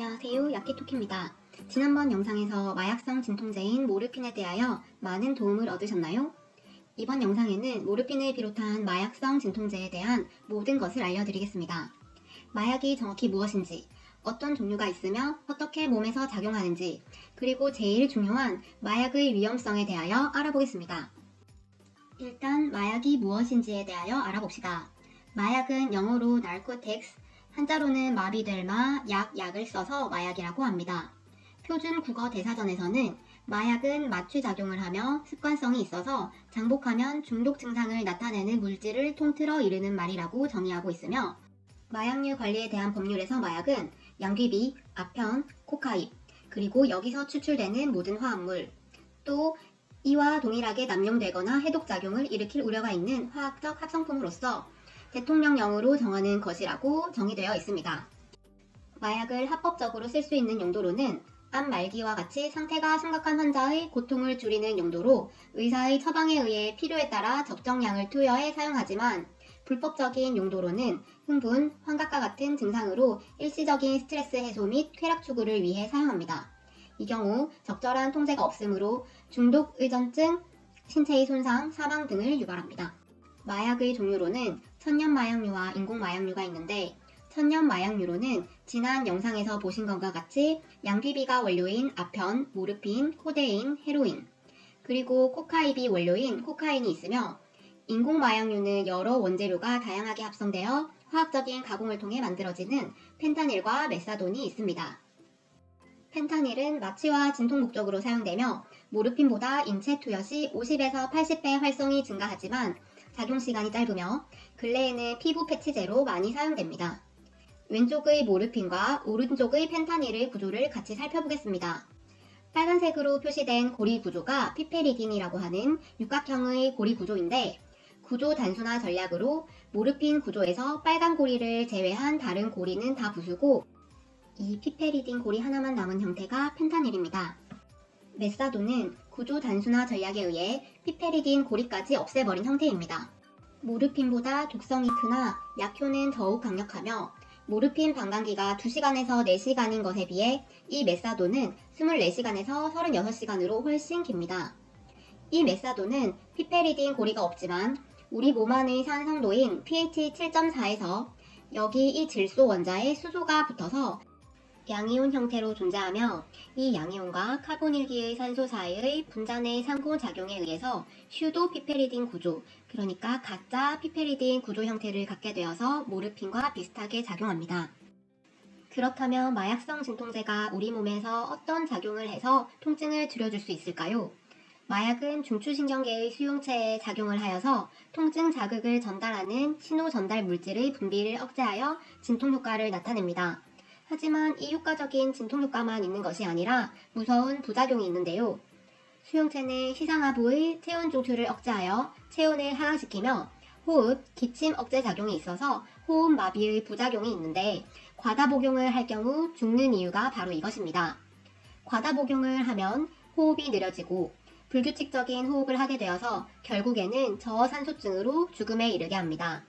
안녕하세요. 야키토키입니다. 지난번 영상에서 마약성 진통제인 모르핀에 대하여 많은 도움을 얻으셨나요? 이번 영상에는 모르핀을 비롯한 마약성 진통제에 대한 모든 것을 알려드리겠습니다. 마약이 정확히 무엇인지, 어떤 종류가 있으며 어떻게 몸에서 작용하는지, 그리고 제일 중요한 마약의 위험성에 대하여 알아보겠습니다. 일단 마약이 무엇인지에 대하여 알아봅시다. 마약은 영어로 narcotics, 한자로는 마비들마, 약, 약을 써서 마약이라고 합니다. 표준 국어 대사전에서는 마약은 마취작용을 하며 습관성이 있어서 장복하면 중독 증상을 나타내는 물질을 통틀어 이르는 말이라고 정의하고 있으며 마약류 관리에 대한 법률에서 마약은 양귀비, 아편, 코카인, 그리고 여기서 추출되는 모든 화합물, 또 이와 동일하게 남용되거나 해독작용을 일으킬 우려가 있는 화학적 합성품으로서 대통령령으로 정하는 것이라고 정의되어 있습니다. 마약을 합법적으로 쓸 수 있는 용도로는 암 말기와 같이 상태가 심각한 환자의 고통을 줄이는 용도로 의사의 처방에 의해 필요에 따라 적정량을 투여해 사용하지만 불법적인 용도로는 흥분, 환각과 같은 증상으로 일시적인 스트레스 해소 및 쾌락 추구를 위해 사용합니다. 이 경우 적절한 통제가 없으므로 중독 의존증, 신체의 손상, 사망 등을 유발합니다. 마약의 종류로는 천연 마약류와 인공 마약류가 있는데 천연 마약류로는 지난 영상에서 보신 것과 같이 양귀비가 원료인 아편, 모르핀, 코데인, 헤로인 그리고 코카이비 원료인 코카인이 있으며 인공 마약류는 여러 원재료가 다양하게 합성되어 화학적인 가공을 통해 만들어지는 펜타닐과 메사돈이 있습니다. 펜타닐은 마취와 진통 목적으로 사용되며 모르핀보다 인체 투여 시 50에서 80배 활성이 증가하지만 작용 시간이 짧으며 근래에는 피부 패치제로 많이 사용됩니다. 왼쪽의 모르핀과 오른쪽의 펜타닐의 구조를 같이 살펴보겠습니다. 빨간색으로 표시된 고리 구조가 피페리딘이라고 하는 육각형의 고리 구조인데 구조 단순화 전략으로 모르핀 구조에서 빨간 고리를 제외한 다른 고리는 다 부수고 이 피페리딘 고리 하나만 남은 형태가 펜타닐입니다. 메사도는 구조 단순화 전략에 의해 피페리딘 고리까지 없애버린 형태입니다. 모르핀보다 독성이 크나 약효는 더욱 강력하며 모르핀 방광기가 2시간에서 4시간인 것에 비해 이 메사도는 24시간에서 36시간으로 훨씬 깁니다. 이 메사도는 피페리딘 고리가 없지만 우리 몸 안의 산성도인 pH 7.4에서 여기 이 질소 원자에 수소가 붙어서 양이온 형태로 존재하며 이 양이온과 카본일기의 산소 사이의 분자 내 상호작용에 의해서 슈도 피페리딘 구조, 그러니까 가짜 피페리딘 구조 형태를 갖게 되어서 모르핀과 비슷하게 작용합니다. 그렇다면 마약성 진통제가 우리 몸에서 어떤 작용을 해서 통증을 줄여줄 수 있을까요? 마약은 중추신경계의 수용체에 작용을 하여서 통증 자극을 전달하는 신호 전달 물질의 분비를 억제하여 진통 효과를 나타냅니다. 하지만 이 효과적인 진통 효과만 있는 것이 아니라 무서운 부작용이 있는데요. 수용체 내 시상하부의 체온 중추를 억제하여 체온을 하락시키며 호흡, 기침 억제 작용이 있어서 호흡 마비의 부작용이 있는데 과다 복용을 할 경우 죽는 이유가 바로 이것입니다. 과다 복용을 하면 호흡이 느려지고 불규칙적인 호흡을 하게 되어서 결국에는 저산소증으로 죽음에 이르게 합니다.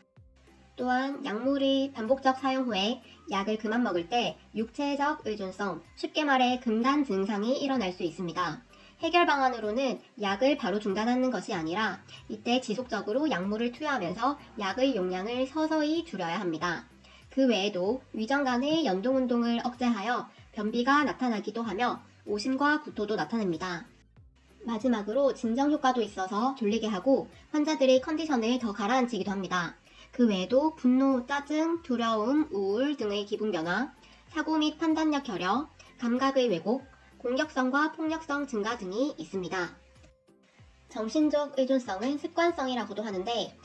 또한 약물의 반복적 사용 후에 약을 그만 먹을 때 육체적 의존성, 쉽게 말해 금단 증상이 일어날 수 있습니다. 해결 방안으로는 약을 바로 중단하는 것이 아니라 이때 지속적으로 약물을 투여하면서 약의 용량을 서서히 줄여야 합니다. 그 외에도 위전 간의 연동 운동을 억제하여 변비가 나타나기도 하며 오심과 구토도 나타냅니다. 마지막으로 진정 효과도 있어서 졸리게 하고 환자들의 컨디션을 더 가라앉히기도 합니다. 그 외에도 분노, 짜증, 두려움, 우울 등의 기분 변화, 사고 및 판단력 결여, 감각의 왜곡, 공격성과 폭력성 증가 등이 있습니다. 정신적 의존성은 습관성이라고도 하는데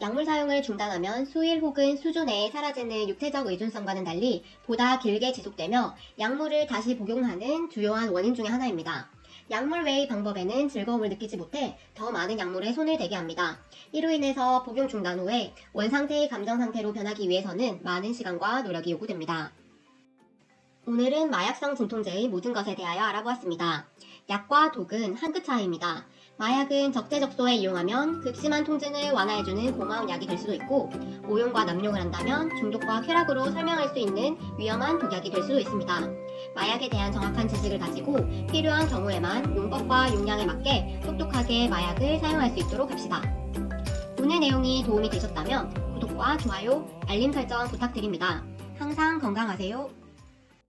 약물 사용을 중단하면 수일 혹은 수주 내에 사라지는 육체적 의존성과는 달리 보다 길게 지속되며 약물을 다시 복용하는 주요한 원인 중의 하나입니다. 약물 외의 방법에는 즐거움을 느끼지 못해 더 많은 약물에 손을 대게 합니다. 이로 인해서 복용 중단 후에 원상태의 감정 상태로 변하기 위해서는 많은 시간과 노력이 요구됩니다. 오늘은 마약성 진통제의 모든 것에 대하여 알아보았습니다. 약과 독은 한 끗 차이입니다. 마약은 적재적소에 이용하면 극심한 통증을 완화해주는 고마운 약이 될 수도 있고 오용과 남용을 한다면 중독과 쾌락으로 설명할 수 있는 위험한 독약이 될 수도 있습니다. 마약에 대한 정확한 지식을 가지고 필요한 경우에만 용법과 용량에 맞게 똑똑하게 마약을 사용할 수 있도록 합시다. 오늘 내용이 도움이 되셨다면 구독과 좋아요, 알림 설정 부탁드립니다. 항상 건강하세요.